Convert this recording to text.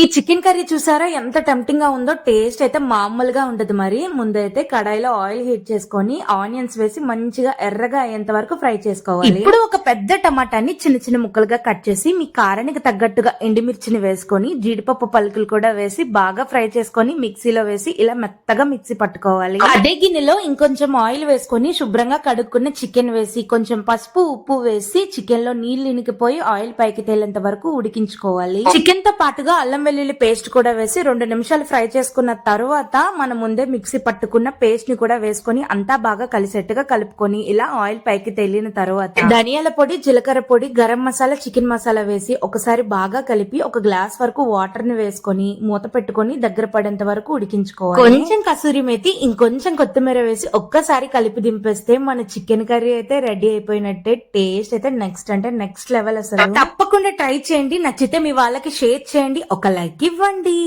ఈ chicken curry చూసారా? ఎంత టెంప్టింగ్గా ఉందో టేస్ట్ అయితే మామూలుగా ఉండదు మరి. ముందైతే కడాయిలో ఆయిల్ హీట్ చేసుకొని ఆనియన్స్ వేసి మంచిగా ఎర్రగా అయ్యేంత వరకు ఫ్రై చేసుకోవాలి. ఇప్పుడు ఒక పెద్ద టమాటాని చిన్న చిన్న ముక్కలుగా కట్ చేసి మీ కారానికి తగ్గట్టుగా ఎండుమిర్చిని వేసుకొని జీడిపప్పు పలుకులు కూడా వేసి బాగా ఫ్రై చేసుకొని మిక్సీలో వేసి ఇలా మెత్తగా మిక్సీ పట్టుకోవాలి. అదే గిన్నెలో ఇంకొంచెం ఆయిల్ వేసుకొని శుభ్రంగా కడుక్కున్న చికెన్ వేసి కొంచెం పసుపు ఉప్పు వేసి చికెన్లో నీళ్ళు ఇనికిపోయి ఆయిల్ పైకి తేలేంత వరకు ఉడికించుకోవాలి. చికెన్తో పాటుగా అల్లం వెల్లుల్లి పేస్ట్ కూడా వేసి రెండు నిమిషాలు ఫ్రై చేసుకున్న తర్వాత మనం ముందే మిక్సీ పట్టుకున్న పేస్ట్ని కూడా వేసుకొని అంతా బాగా కలిసేట్టుగా కలుపుకొని ఇలా ఆయిల్ పైకి తేలిన తర్వాత ధనియాల పొడి జీలకర్ర పొడి గరం మసాలా చికెన్ మసాలా వేసి ఒకసారి బాగా కలిపి ఒక గ్లాస్ వరకు వాటర్ని వేసుకొని మూత పెట్టుకొని దగ్గర పడేంత వరకు ఉడికించుకోవాలి. కొంచెం కసూరి మేతి ఇంకొంచెం కొత్తిమీర వేసి ఒక్కసారి కలిపి దింపేస్తే మన చికెన్ కర్రీ అయితే రెడీ అయిపోయినట్టే టేస్ట్ అయితే నెక్స్ట్ అంటే నెక్స్ట్ లెవెల్ అసలు. తప్పకుండా ట్రై చేయండి. నచ్చితే మీ వాళ్ళకి షేర్ చేయండి. ఒక లైక్ ఇవ్వండి.